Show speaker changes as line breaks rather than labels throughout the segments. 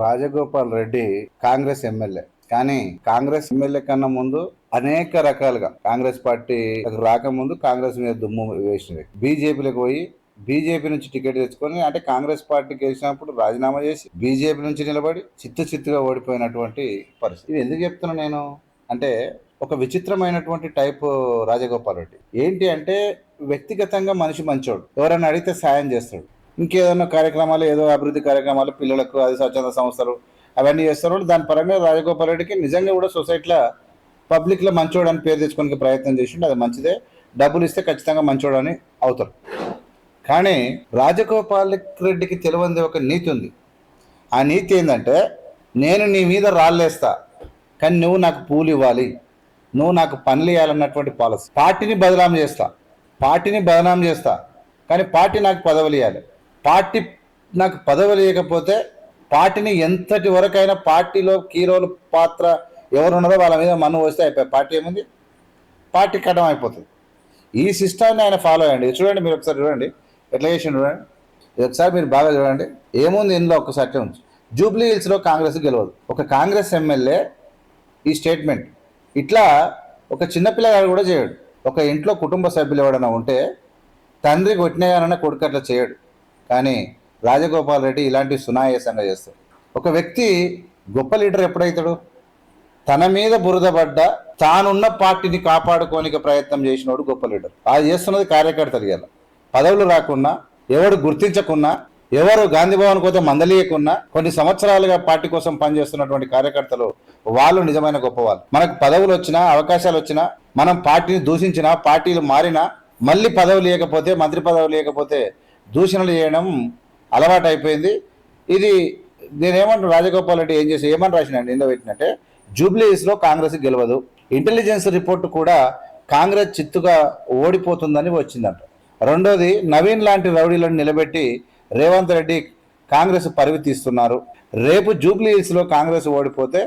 Rajagopal Reddy Congress MLA. కానీ Congress MLA కన్నా ముందు అనేక రకాలుగా కాంగ్రెస్ పార్టీ రాకముందు కాంగ్రెస్ మీద దుమ్ము వేసినవి. బీజేపీలోకి పోయి బీజేపీ నుంచి టికెట్ తెచ్చుకొని అంటే కాంగ్రెస్ పార్టీకి గెలిచినప్పుడు రాజీనామా చేసి బీజేపీ నుంచి నిలబడి చిత్తు చిత్తుగా ఓడిపోయినటువంటి పరిస్థితి. ఇది ఎందుకు చెప్తున్నా నేను? అంటే ఒక విచిత్రమైనటువంటి టైప్ రాజగోపాల్ రెడ్డి. ఏంటి అంటే వ్యక్తిగతంగా మనిషి మంచోడు. ఎవరైనా అడిగితే సాయం చేస్తాడు. ఇంకేదైనా కార్యక్రమాలు ఏదో అభివృద్ధి కార్యక్రమాలు పిల్లలకు అది స్వచ్ఛంద సంస్థలు అవన్నీ చేస్తారు. దాని పరంగా రాజగోపాల్ రెడ్డికి నిజంగా కూడా సొసైటీలో పబ్లిక్లో మంచోడు అని పేరు తెచ్చుకోనికి ప్రయత్నం చేసిండు. అది మంచిదే. డబ్బులు ఇస్తే ఖచ్చితంగా మంచోడు అని అవుతారు. కానీ రాజగోపాల్ రెడ్డికి తెలియంది ఒక నీతి ఉంది. ఆ నీతి ఏంటంటే నేను నీ మీద రాళ్ళేస్తా కానీ నువ్వు నాకు పూలు ఇవ్వాలి. నువ్వు నాకు పనులు ఇవ్వాలన్నటువంటి పాలసీ. పార్టీని బదనాం చేస్తా. పార్టీని బదనాం చేస్తా. కానీ పార్టీ నాకు పదవులు ఇవ్వాలి పార్టీ నాకు పదవి లేకపోతే పార్టీని ఎంతటి వరకైనా పార్టీలో కీరోలు పాత్ర ఎవరు ఉన్నారో వాళ్ళ మీద మన్ను వస్తే అయిపోయి పార్టీ ఏముంది? పార్టీ కట్టం అయిపోతుంది. ఈ సిస్టమ్ని ఆయన ఫాలో అయ్యండి. చూడండి మీరు ఒకసారి చూడండి. ఎట్లా చేసిండు చూడండి. ఇది ఒకసారి మీరు బాగా చూడండి. ఏముంది ఇందులో ఒక్కసారి ఉంది. జూబ్లీ హిల్స్లో కాంగ్రెస్ గెలవదు. ఒక కాంగ్రెస్ ఎమ్మెల్యే ఈ స్టేట్మెంట్. ఇట్లా ఒక చిన్నపిల్లగాడు కూడా చేయడు. ఒక ఇంట్లో కుటుంబ సభ్యులు ఎవడైనా ఉంటే తండ్రి కొట్టినగానన్నా కొడుకు అట్లా చేయడు. కానీ రాజగోపాల్ రెడ్డి ఇలాంటి సునాయాసంగా చేస్తాడు. ఒక వ్యక్తి గొప్ప లీడర్ ఎప్పుడైతాడు? తన మీద బురద పడ్డ తానున్న పార్టీని కాపాడుకోనికి ప్రయత్నం చేసినోడు గొప్ప లీడర్. అది చేస్తున్నది కార్యకర్తలు గల పదవులు రాకున్నా ఎవడు గుర్తించకున్నా ఎవరు గాంధీ భవన్ పోతే మందలీయకున్నా కొన్ని సంవత్సరాలుగా పార్టీ కోసం పనిచేస్తున్నటువంటి కార్యకర్తలు వాళ్ళు నిజమైన గొప్పవాళ్ళు. మనకు పదవులు వచ్చినా అవకాశాలు వచ్చినా మనం పార్టీని దూషించినా పార్టీలు మారినా మళ్ళీ పదవి లేకపోతే మంత్రి పదవి లేకపోతే దూషణలు చేయడం అలవాటైపోయింది. ఇది నేనేమంటాను రాజగోపాల్ రెడ్డి ఏం చేసి ఏమని రాసినండి ఇందులో పెట్టినట్టే జూబ్లీస్లో కాంగ్రెస్ గెలవదు ఇంటెలిజెన్స్ రిపోర్ట్ కూడా కాంగ్రెస్ చిత్తుగా ఓడిపోతుందని వచ్చిందంట. రెండోది నవీన్ లాంటి రౌడీలను నిలబెట్టి రేవంత్ రెడ్డి కాంగ్రెస్ పరివి తీస్తున్నారు. రేపు జూబ్లీ హిల్స్లో కాంగ్రెస్ ఓడిపోతే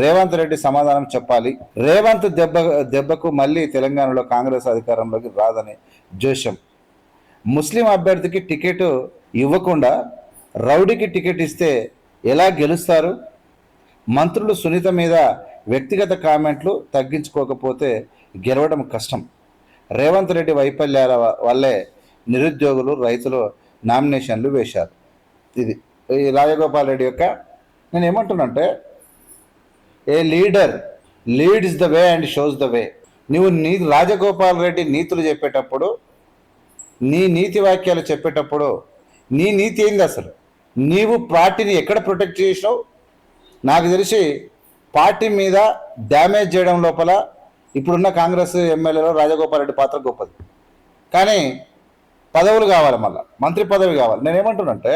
రేవంత్ రెడ్డి సమాధానం చెప్పాలి. రేవంత్ దెబ్బ దెబ్బకు మళ్ళీ తెలంగాణలో కాంగ్రెస్ అధికారంలోకి రాదని జోషం ముస్లిం అభ్యర్థికి టికెట్ ఇవ్వకుండా రౌడీకి టికెట్ ఇస్తే ఎలా గెలుస్తారు? మంత్రులు సునీత మీద వ్యక్తిగత కామెంట్లు తగ్గించుకోకపోతే గెలవడం కష్టం. రేవంత్ రెడ్డి వైఫల్యాల వల్లే నిరుద్యోగులు రైతులు నామినేషన్లు వేశారు. ఇది ఈ రాజగోపాల్ రెడ్డి యొక్క నేను ఏమంటున్నంటే a leader leads the way and shows the way. నువ్వు నీ రాజగోపాల్ రెడ్డి నీతులు చెప్పేటప్పుడు నీ నీతి వాక్యాలు చెప్పేటప్పుడు నీ నీతి ఏంది అసలు? నీవు పార్టీని ఎక్కడ ప్రొటెక్ట్ చేసినావు? నాకు తెలిసి పార్టీ మీద డ్యామేజ్ చేయడం లోపల ఇప్పుడున్న కాంగ్రెస్ ఎమ్మెల్యేలో రాజగోపాల్ రెడ్డి పాత్ర గొప్పది. కానీ పదవులు కావాలి మళ్ళీ. మంత్రి పదవి కావాలి. నేను ఏమంటున్నంటే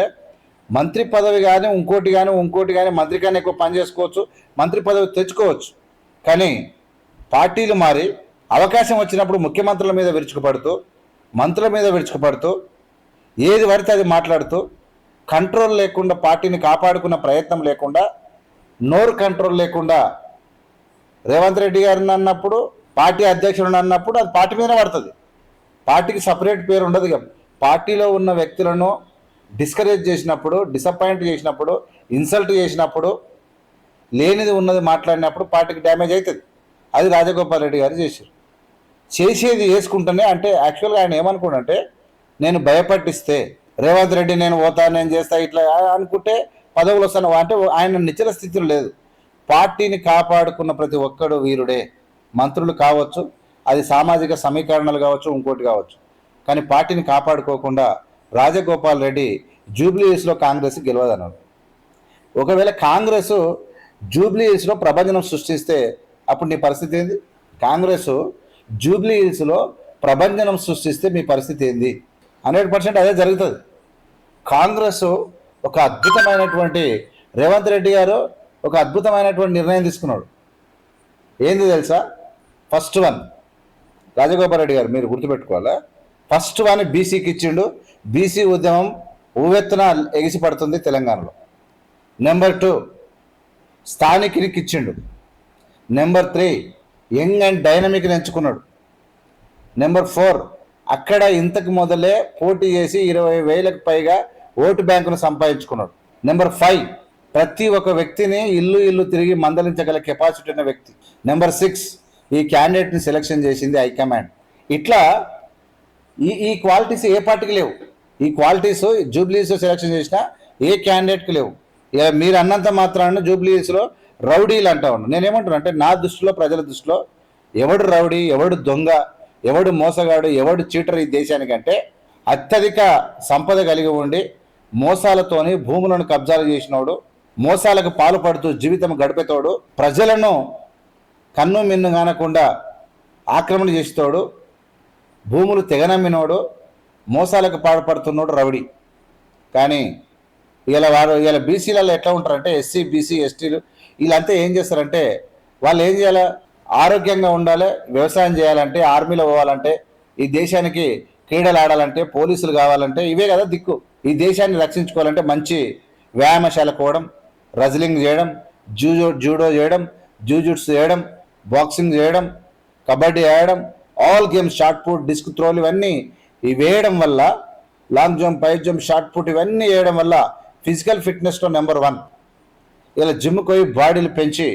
మంత్రి పదవి కానీ ఇంకోటి కానీ ఇంకోటి కానీ మంత్రి కానీ ఎక్కువ పని చేసుకోవచ్చు మంత్రి పదవి తెచ్చుకోవచ్చు. కానీ పార్టీలు మారి అవకాశం వచ్చినప్పుడు ముఖ్యమంత్రుల మీద విరుచుకుపడుతూ మంత్రుల మీద విరుచుకుపడుతూ ఏది పడితే అది మాట్లాడుతూ కంట్రోల్ లేకుండా పార్టీని కాపాడుకున్న ప్రయత్నం లేకుండా నోరు కంట్రోల్ లేకుండా రేవంత్ రెడ్డి గారిని అన్నప్పుడు పార్టీ అధ్యక్షుడు అన్నప్పుడు అది పార్టీ మీద పడుతుంది. పార్టీకి సపరేట్ పేరు ఉండదు పార్టీలో ఉన్న వ్యక్తులను డిస్కరేజ్ చేసినప్పుడు డిసప్పాయింట్ చేసినప్పుడు ఇన్సల్ట్ చేసినప్పుడు లేనిది ఉన్నది మాట్లాడినప్పుడు పార్టీకి డ్యామేజ్ అవుతుంది. అది రాజగోపాల్ రెడ్డి గారు చేశారు. చేసేది చేసుకుంటూనే అంటే యాక్చువల్గా ఆయన ఏమనుకోడంటే నేను భయపట్టిస్తే రేవంత్ రెడ్డి నేను పోతా నేను చేస్తా ఇట్లా అనుకుంటే పదవులు వస్తాను. అంటే ఆయన నిచ్చల స్థితిలో లేదు. పార్టీని కాపాడుకున్న ప్రతి ఒక్కడు వీరుడే. మంత్రులు కావచ్చు అది సామాజిక సమీకరణలు కావచ్చు ఇంకోటి కావచ్చు. కానీ పార్టీని కాపాడుకోకుండా రాజగోపాల్ రెడ్డి జూబ్లీస్లో కాంగ్రెస్ గెలవదన్నాడు ఒకవేళ కాంగ్రెస్ జూబ్లీస్లో ప్రభంజనం సృష్టిస్తే అప్పుడు నీ పరిస్థితి ఏంది? కాంగ్రెస్ జూబ్లీ హిల్స్లో ప్రభంజనం సృష్టిస్తే మీ పరిస్థితి ఏంది? హండ్రెడ్ పర్సెంట్ అదే జరుగుతుంది. కాంగ్రెస్ ఒక అద్భుతమైనటువంటి రేవంత్ రెడ్డి గారు ఒక అద్భుతమైనటువంటి నిర్ణయం తీసుకున్నాడు. ఏంది తెలుసా? ఫస్ట్ వన్ రాజగోపాల్ రెడ్డి గారు మీరు గుర్తుపెట్టుకోవాలా? ఫస్ట్ వన్ బీసీకి ఇచ్చిండు. బీసీ ఉద్యమం ఊవెత్తున ఎగిసి పడుతుంది తెలంగాణలో. నెంబర్ టూ స్థానికునికి ఇచ్చిండు. నెంబర్ త్రీ యంగ్ అండ్ డైనమిక్ని ఎంచుకున్నాడు. నెంబర్ ఫోర్ అక్కడ ఇంతకు మొదలే పోటీ చేసి ఇరవై వేలకు పైగా ఓటు బ్యాంకును సంపాదించుకున్నాడు. నెంబర్ ఫైవ్ ప్రతి ఒక్క వ్యక్తిని ఇల్లు ఇల్లు తిరిగి మందలించగల కెపాసిటీ ఉన్న వ్యక్తి. నెంబర్ సిక్స్ ఈ క్యాండిడేట్ని సెలెక్షన్ చేసింది హైకమాండ్ ఇట్లా ఈ ఈ క్వాలిటీస్ ఏ పార్టీకి లేవు. ఈ క్వాలిటీస్ జూబ్లీస్ సెలెక్షన్ చేసినా ఏ క్యాండిడేట్కి లేవు. ఇక మీరు అన్నంత మాత్రాన జూబ్లీస్లో రౌడీలు అంటా ఉన్నాను నేనేమంటున్నా అంటే నా దృష్టిలో ప్రజల దృష్టిలో ఎవడు రౌడీ ఎవడు దొంగ ఎవడు మోసగాడు ఎవడు చీటర్ ఈ దేశానికంటే అత్యధిక సంపద కలిగి ఉండి మోసాలతోని భూములను కబ్జాలు చేసినోడు మోసాలకు పాల్పడుతూ జీవితం గడిపేతోడు ప్రజలను కన్ను మిన్ను కానకుండా ఆక్రమణ చేసేతోడు భూములు తెగనమ్మినోడు మోసాలకు పాల్పడుతున్నాడు రౌడీ. కానీ ఇలా వారు ఇలా బీసీలలో ఎట్లా ఉంటారంటే ఎస్సీ బీసీ ఎస్టీలు వీళ్ళంతా ఏం చేస్తారంటే వాళ్ళు ఏం చేయాలి? ఆరోగ్యంగా ఉండాలి వ్యవసాయం చేయాలంటే ఆర్మీలో పోవాలంటే ఈ దేశానికి క్రీడలు ఆడాలంటే పోలీసులు కావాలంటే ఇవే కదా దిక్కు. ఈ దేశాన్ని రక్షించుకోవాలంటే మంచి వ్యాయామశాల పోవడం రజలింగ్ చేయడం జూజో జూడో చేయడం జూజుట్స్ చేయడం బాక్సింగ్ చేయడం కబడ్డీ ఆడడం all games shot put disc త్రోలు ఇవన్నీ ఇవి వేయడం వల్ల long jump high jump shot put ఇవన్నీ వేయడం వల్ల ఫిజికల్ ఫిట్నెస్లో నెంబర్ వన్. ఇలా జిమ్కి పోయి బాడీలు పెంచి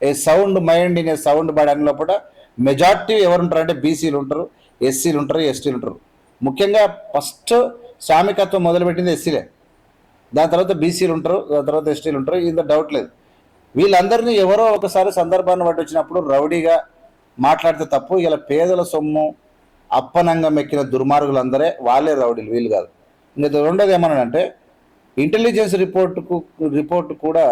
a sound mind in a sound body అని లోపల మెజార్టీ ఎవరు ఉంటారు అంటే బీసీలు ఉంటారు ఎస్సీలు ఉంటారు ఎస్టీలు ఉంటారు. ముఖ్యంగా ఫస్ట్ సామికత్వం మొదలుపెట్టింది ఎస్సీలే. దాని తర్వాత బీసీలు ఉంటారు దాని తర్వాత ఎస్టీలు ఉంటారు ఇంత డౌట్ లేదు. వీళ్ళందరినీ ఎవరో ఒకసారి సందర్భాన్ని బట్టి వచ్చినప్పుడు రౌడీగా మాట్లాడితే తప్పు ఇలా పేదల సొమ్ము అప్పనంగం ఎక్కిన దుర్మార్గులందరే వాళ్ళే రౌడీలు వీళ్ళు కాదు. ఇంకా రెండోది ఏమన్నానంటే ఇంటెలిజెన్స్ రిపోర్టుకు రిపోర్ట్ కూడా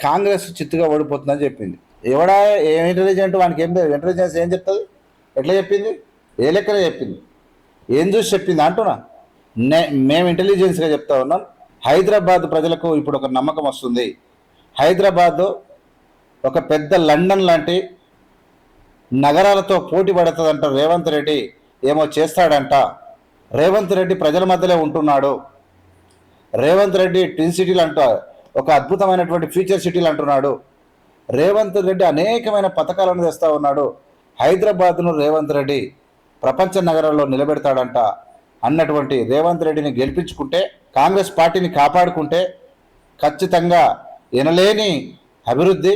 కాంగ్రెస్ చిత్తుగా ఓడిపోతుందని చెప్పింది. ఎవడా ఏ ఇంటెలిజెంట్ వానికి ఏం లేదు. ఇంటెలిజెన్స్ ఏం చెప్తుంది? ఎట్లా చెప్పింది? ఏ లెక్కన చెప్పింది? ఏం చూసి చెప్పింది? అంటున్నా. నే మేము ఇంటెలిజెన్స్గా చెప్తా ఉన్నాం. హైదరాబాద్ ప్రజలకు ఇప్పుడు ఒక నమ్మకం వస్తుంది. హైదరాబాద్ ఒక పెద్ద లండన్ లాంటి నగరాలతో పోటీ పడుతుందంట రేవంత్ రెడ్డి. ఏమో చేస్తాడంట. రేవంత్ రెడ్డి ప్రజల మధ్యలో ఉంటున్నాడు. రేవంత్ రెడ్డి ట్విన్ సిటీలు అంటారు ఒక అద్భుతమైనటువంటి ఫ్యూచర్ సిటీలు అంటున్నాడు. రేవంత్ రెడ్డి అనేకమైన పథకాలను తెస్తా ఉన్నాడు. హైదరాబాద్ను రేవంత్ రెడ్డి ప్రపంచ నగరంలో నిలబెడతాడంట. అన్నటువంటి రేవంత్ రెడ్డిని గెలిపించుకుంటే కాంగ్రెస్ పార్టీని కాపాడుకుంటే ఖచ్చితంగా ఎనలేని అభివృద్ధి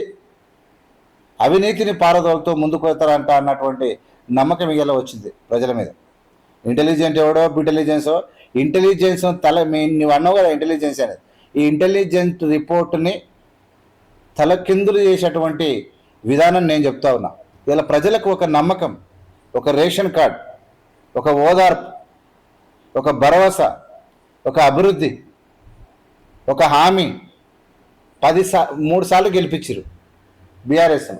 అవినీతిని పారదోలుతూ ముందుకు వెళ్తారంట అన్నటువంటి నమ్మకం ఇవాళ వచ్చింది ప్రజల మీద. ఇంటెలిజెంట్ ఎవడో ఇంటెలిజెన్సో ఇంటెలిజెన్స్ తల మీ నువ్వు అన్నావు కదా ఇంటెలిజెన్స్ అనేది. ఈ ఇంటెలిజెంట్ రిపోర్ట్ని తలకిందులు చేసేటువంటి విధానం నేను చెప్తా ఉన్నా. ఇలా ప్రజలకు ఒక నమ్మకం ఒక రేషన్ కార్డ్ ఒక ఓదార్పు ఒక భరోసా ఒక అభివృద్ధి ఒక హామీ పది సా మూడు సార్లు గెలిపించారు బీఆర్ఎస్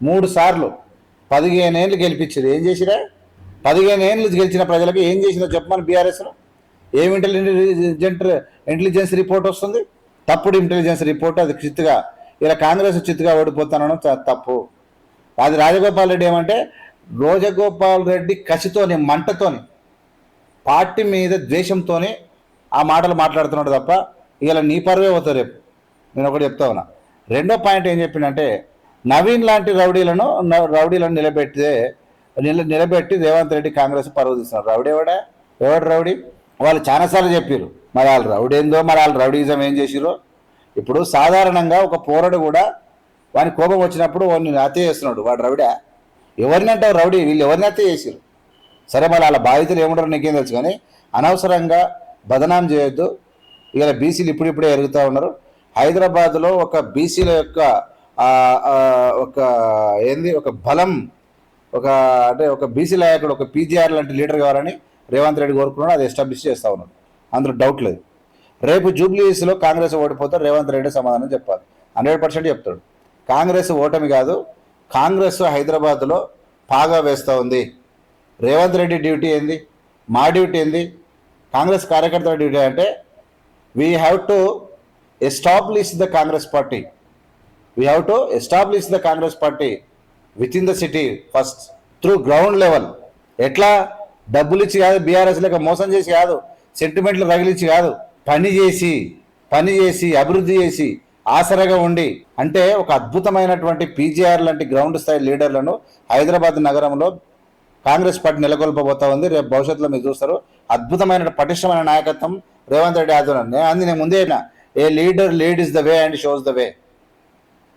మూడు సార్లు పదిహేను ఏళ్ళు గెలిపించారు ఏం చేసిరా పదిహేను ఏళ్ళు గెలిచిన ప్రజలకు ఏం చేసినా చెప్పమని బీఆర్ఎస్లో ఏమి ఇంటెలిజెంట్ ఇంటెలిజెన్స్ రిపోర్ట్ వస్తుంది. తప్పుడు ఇంటెలిజెన్స్ రిపోర్ట్ అది చిత్తుగా ఇలా కాంగ్రెస్ చిత్తుగా ఓడిపోతానడం తప్పు. అది రాజగోపాల్ రెడ్డి ఏమంటే రోజగోపాల్ రెడ్డి కసితోని మంటతోని పార్టీ మీద ద్వేషంతోనే ఆ మాటలు మాట్లాడుతున్నాడు తప్ప ఇలా నీ పరువే పోతా రేపు. నేను ఒకటి చెప్తా ఉన్నా. రెండో పాయింట్ ఏం చెప్పిందంటే నవీన్ లాంటి రౌడీలను రౌడీలను నిలబెట్టితే నిలబెట్టి రేవంత్ రెడ్డి కాంగ్రెస్ పరువు తీస్తున్నారు రౌడీ ఎవడా? ఎవడు రౌడీ? వాళ్ళు చాలాసార్లు చెప్పారు మరి వాళ్ళు రౌడీ ఏందో మరి వాళ్ళు రౌడీజం ఏం చేసిరో ఇప్పుడు సాధారణంగా ఒక పోరడు కూడా వాని కోపం వచ్చినప్పుడు వాడిని హత్య చేస్తున్నాడు. వాడు రౌడా. ఎవరిని అంటావు రౌడీ? వీళ్ళు ఎవరిని హత్య చేసిరు సరే మరి వాళ్ళ బాధితులు ఏముంటారు నీకేం తెలుసు కానీ అనవసరంగా బదనాం చేయొద్దు. ఇలా బీసీలు ఇప్పుడిప్పుడే ఎరుగుతూ ఉన్నారు. హైదరాబాద్లో ఒక బీసీల యొక్క ఒక ఏంది ఒక బలం ఒక అంటే ఒక బీసీ నాయకుడు ఒక పీజీఆర్ లాంటి లీడర్ కావాలని రేవంత్ రెడ్డి కోరుకున్నాడు అది ఎస్టాబ్లిష్ చేస్తా ఉన్నాడు. అందులో డౌట్ లేదు. రేపు జూబ్లీస్లో కాంగ్రెస్ ఓడిపోతే రేవంత్ రెడ్డి సమాధానం చెప్పాలి. హండ్రెడ్ పర్సెంట్ చెప్తాడు. కాంగ్రెస్ ఓటమి కాదు కాంగ్రెస్ హైదరాబాద్లో పాగా వేస్తూ ఉంది. రేవంత్ రెడ్డి డ్యూటీ ఏంది? మా డ్యూటీ ఏంది? కాంగ్రెస్ కార్యకర్తల డ్యూటీ అంటే we have to establish the Congress party. We have to establish the Congress party with in the city first through ground level ఎట్లా? డబ్బులు ఇచ్చి కాదు బీఆర్ఎస్ లెక్క మోసం చేసి కాదు సెంటిమెంట్లు రగిలించి కాదు పని చేసి పని చేసి అభివృద్ధి చేసి ఆసరగా ఉండి అంటే ఒక అద్భుతమైనటువంటి పీజీఆర్ లాంటి గ్రౌండ్ స్థాయి లీడర్లను హైదరాబాద్ నగరంలో కాంగ్రెస్ పార్టీ నెలకొల్పబోతా ఉంది. రేపు భవిష్యత్తులో మీరు చూస్తారు. అద్భుతమైన పటిష్టమైన నాయకత్వం రేవంత్ రెడ్డి ఆధ్వర్యం నేను అంది నేను ముందే a leader lead is the way and shows the way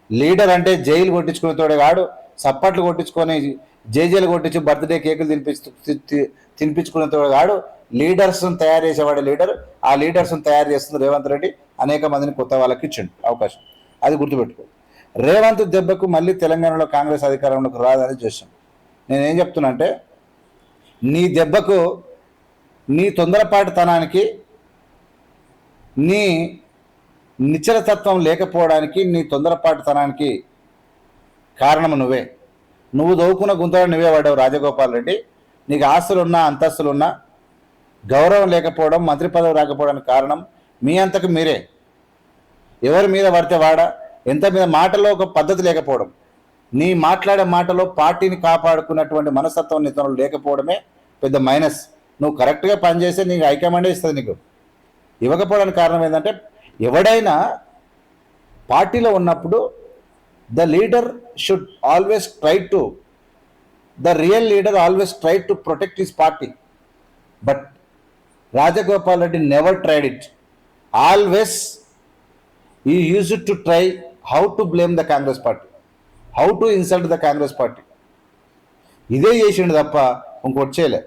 leader అంటే జైలు కొట్టించుకునేతోడే కాడు సప్పట్లు కొట్టించుకొని జేజేలు కొట్టించి బర్త్డే కేకులు తినిపించు తి- తి- తినిపించుకునేతోడు కాడు లీడర్స్ తయారు చేసేవాడు లీడర్. ఆ లీడర్స్ను తయారు చేస్తుంది రేవంత్ రెడ్డి అనేక మందిని కొత్త వాళ్ళకి ఇచ్చిండు. అవకాశం. అది గుర్తుపెట్టుకో. రేవంత్ దెబ్బకు మళ్ళీ తెలంగాణలో కాంగ్రెస్ అధికారంలోకి రాదని చూసాం నేనేం చెప్తున్నా అంటే నీ దెబ్బకు నీ తొందరపాటుతనానికి నీ నిశ్చలతత్వం లేకపోవడానికి నీ తొందరపాటుతనానికి కారణం నువ్వే. నువ్వు దవ్వుకున్న గుంతలో నువ్వే పడ్డావు రాజగోపాల్ రెడ్డి. నీకు ఆస్తులున్నా అంతస్తులున్నా గౌరవం లేకపోవడం మంత్రి పదవి రాకపోవడానికి కారణం మీ అంతకు మీరే. ఎవరి మీద పడితే వాడ ఎంత మీద మాటలో ఒక పద్ధతి లేకపోవడం. నీ మాట్లాడే మాటలో పార్టీని కాపాడుకున్నటువంటి మనస్తత్వం నితనులు లేకపోవడమే పెద్ద మైనస్. నువ్వు కరెక్ట్గా పనిచేస్తే నీకు హైకమాండే ఇస్తుంది నీకు. ఇవ్వకపోవడానికి కారణం ఏంటంటే ఎవడైనా పార్టీలో ఉన్నప్పుడు the leader should always try to the real leader always try to protect his party. But Rajagopal Reddy never tried it. Always he use to try how to blame the Congress party how to insult the Congress party. ఇదే చేసిండు తప్ప ఇంకోటి చేయలే.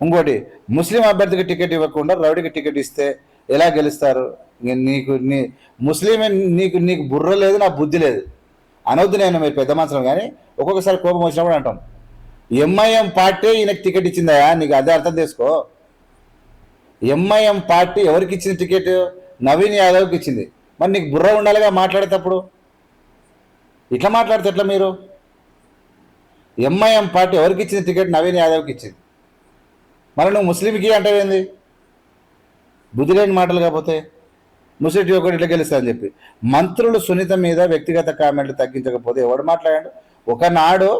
ఇంకోటి ముస్లిం అభ్యర్థికి ticket ఇవ్వకుండా రౌడీకి ticket ఇస్తే ఎలా గెలుస్తారు? నీకు నీ ముస్లిమే నీకు నీకు బుర్ర లేదు నా బుద్ధి లేదు. అనవద్దు నేను మీరు పెద్ద మనసులో కానీ ఒక్కొక్కసారి కోపం వచ్చినప్పుడు అంటాం. ఎంఐఎం పార్టీ ఈయనకి టికెట్ ఇచ్చిందా నీకు అదే అర్థం చేసుకో. ఎంఐఎం పార్టీ ఎవరికి ఇచ్చింది టికెట్? నవీన్ యాదవ్కి ఇచ్చింది. మరి నీకు బుర్ర ఉండాలిగా మాట్లాడేటప్పుడు? ఇట్లా మాట్లాడితే ఎట్లా మీరు? ఎంఐఎం పార్టీ ఎవరికి ఇచ్చింది టికెట్? నవీన్ యాదవ్కి ఇచ్చింది. మరి నువ్వు ముస్లింకి అంటే ఏంది బుద్ధి లేని మాటలు కాకపోతే. ముసలి ఒకటి ఇట్లా గెలుస్తా అని చెప్పి. మంత్రులు సునీత మీద వ్యక్తిగత కామెంట్లు తగ్గించకపోతే ఎవడు మాట్లాడాడు? ఒకనాడు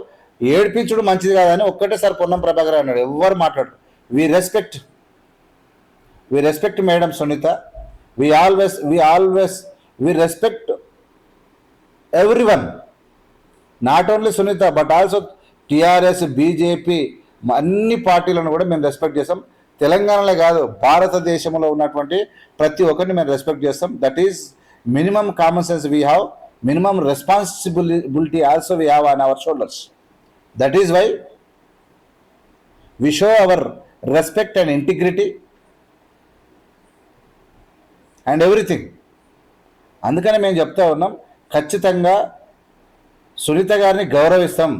ఏడిపించుడు మంచిది కాదని ఒక్కటేసారి పొన్నం ప్రభాకర్ అన్నాడు. ఎవరు మాట్లాడు we respect we respect madam Sunitha. We always we always we respect every one not only Sunitha but also TRS BJP అన్ని పార్టీలను కూడా మేము రెస్పెక్ట్ చేస్తాం. తెలంగాణలో కాదు భారతదేశంలో ఉన్నటువంటి ప్రతి ఒక్కరిని మేము రెస్పెక్ట్ చేస్తాం. That is minimum common sense we have minimum responsibility also we have on our shoulders that is why we show our respect and integrity and everything అందుకని మేము చెప్తా ఉన్నాం ఖచ్చితంగా సునీత గారిని గౌరవిస్తాం.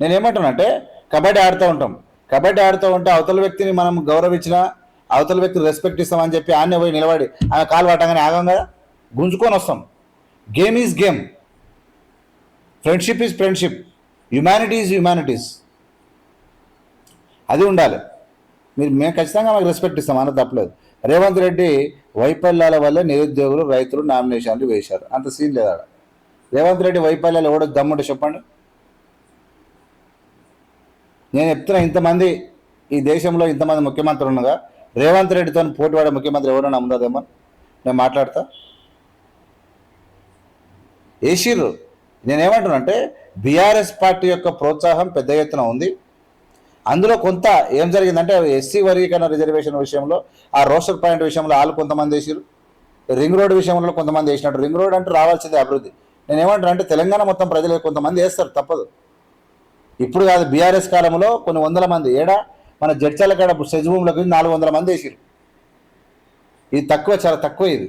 నేనేమంటానంటే కబడ్డీ ఆడుతూ ఉంటాం. కబడ్డీ ఆడుతూ ఉంటే అవతల వ్యక్తిని మనం గౌరవించినా అవతల వ్యక్తిని రెస్పెక్ట్ ఇస్తామని చెప్పి ఆన్నే పోయి నిలబడి ఆమె కాలు పట్టగానే ఆగం కదా? గుంజుకొని వస్తాం. Game is game friendship is friendship humanity is humanities అది ఉండాలి. మీరు మేము ఖచ్చితంగా మాకు రెస్పెక్ట్ ఇస్తాం అన్న తప్పలేదు. రేవంత్ రెడ్డి వైఫల్యాల వల్ల నిరుద్యోగులు రైతులు నామినేషన్లు వేశారు. అంత సీన్ లేదా? రేవంత్ రెడ్డి వైఫల్యాలు ఎవడో దమ్ముంటే చెప్పండి. నేను చెప్తున్నా ఇంతమంది ఈ దేశంలో ఇంతమంది ముఖ్యమంత్రులు ఉండగా రేవంత్ రెడ్డితో పోటీపడే ముఖ్యమంత్రి ఎవరైనా ఉన్నదేమో నేను మాట్లాడతా. వేసిర్రు నేనేమంటున్నానంటే బీఆర్ఎస్ పార్టీ యొక్క ప్రోత్సాహం పెద్ద ఎత్తున ఉంది. అందులో కొంత ఏం జరిగిందంటే ఎస్సీ వర్గీకరణ రిజర్వేషన్ విషయంలో ఆ రోస్టర్ పాయింట్ విషయంలో వాళ్ళు కొంతమంది వేసారు రింగ్ రోడ్ విషయంలో కొంతమంది వేసినట్టు. రింగ్ రోడ్ అంటే రావాల్సిందే అభివృద్ధి. నేను ఏమంటాను అంటే తెలంగాణ మొత్తం ప్రజలు కొంతమంది వేస్తారు తప్పదు. ఇప్పుడు కాదు బీఆర్ఎస్ కాలంలో కొన్ని వందల మంది ఏడా? మన జడ్చల కాడ సెజ్భూములకు నాలుగు వందల మంది వేసారు ఇది తక్కువ చాలా తక్కువ ఇది.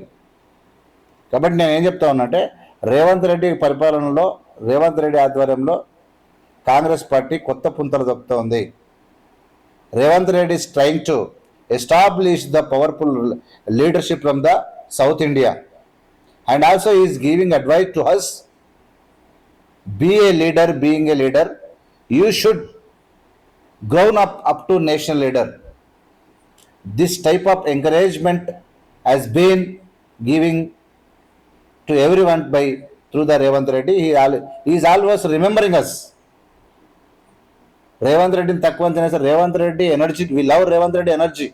కాబట్టి నేను ఏం చెప్తా ఉన్నంటే రేవంత్ రెడ్డి పరిపాలనలో రేవంత్ రెడ్డి ఆధ్వర్యంలో కాంగ్రెస్ పార్టీ కొత్త పుంతలు దొక్కుతోంది Revanth Reddy trying to establish the powerful leadership from the South India and also is giving advice to us be a leader being a leader you should grown up up to national leader this type of encouragement has been giving to everyone by through the Revant Reddy he, al- he is always remembering us Revanth రెడ్డిని తక్కువ అంచనా వేస్తే Revanth Reddy energy we love Revanth Reddy energy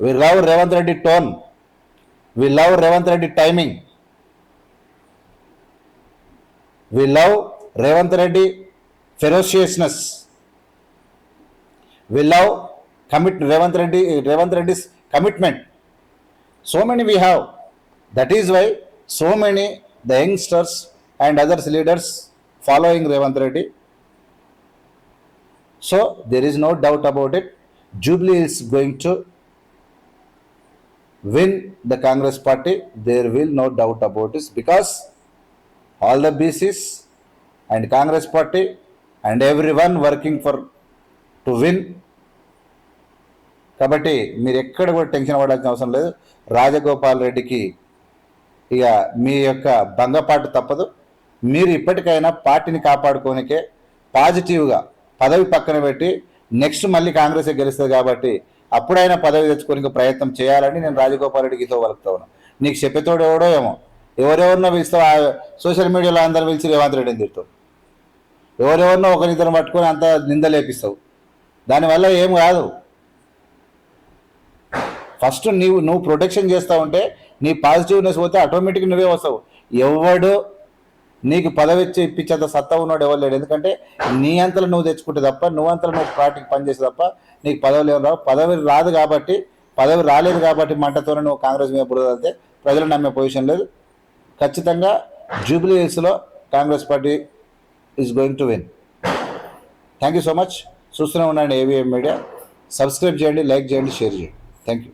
we love Revanth Reddy tone we love Revanth Reddy timing We love Revanth Reddy ferociousness. We love commit Revanth Reddy commitment. So many we have. That is why so many the youngsters and others leaders following Revant. So there is no doubt about it. Jubilee is going to win the Congress party. There will no doubt about this because all the BCs and Congress party and every one working for to win కాబట్టి మీరు ఎక్కడ కూడా tension పడాల్సిన అవసరం లేదు. రాజగోపాల్ రెడ్డికి ఇక మీ యొక్క భంగపాటు తప్పదు. మీరు ఇప్పటికైనా పార్టీని కాపాడుకోనికే పాజిటివ్గా పదవి పక్కన పెట్టి నెక్స్ట్ మళ్ళీ కాంగ్రెస్ గెలుస్తుంది కాబట్టి అప్పుడైనా పదవి తెచ్చుకోనికి ప్రయత్నం చేయాలని నేను రాజగోపాల్ రెడ్డికి తో వలుపుతా ఉన్నాను నీకు చెప్పేతోడు ఎవడో ఏమో. ఎవరెవరినో పిలుస్తావు ఆ సోషల్ మీడియాలో అందరు పిలిచి రేవంత్ రెడ్డిని తిడతావు ఎవరెవరినో ఒకరిద్దరు పట్టుకొని అంత నిందలేపిస్తావు దానివల్ల ఏం కాదు. ఫస్ట్ నీవు నువ్వు ప్రొటెక్షన్ చేస్తా ఉంటే నీ పాజిటివ్నెస్ పోతే ఆటోమేటిక్ నువ్వే వస్తావు. ఎవడు నీకు పదవి ఇచ్చి ఇప్పించేంత సత్తా ఉన్నాడు ఎవరు లేడు. ఎందుకంటే నీ అంతలో నువ్వు తెచ్చుకుంటే తప్ప నువ్వు అంతలో నువ్వు పార్టీకి పనిచేసే తప్ప నీకు పదవి ఏం రావు. పదవి రాదు కాబట్టి పదవి రాలేదు కాబట్టి మంటతోనే నువ్వు కాంగ్రెస్ మీద బురదలితే ప్రజలు నమ్మే పొజిషన్ లేదు. ఖచ్చితంగా జూబ్లీ హిల్స్లో Congress party is going to win thank you so much చూస్తూనే ఉండండి ఏవిఎం మీడియా సబ్స్క్రైబ్ చేయండి లైక్ చేయండి షేర్ చేయండి. Thank you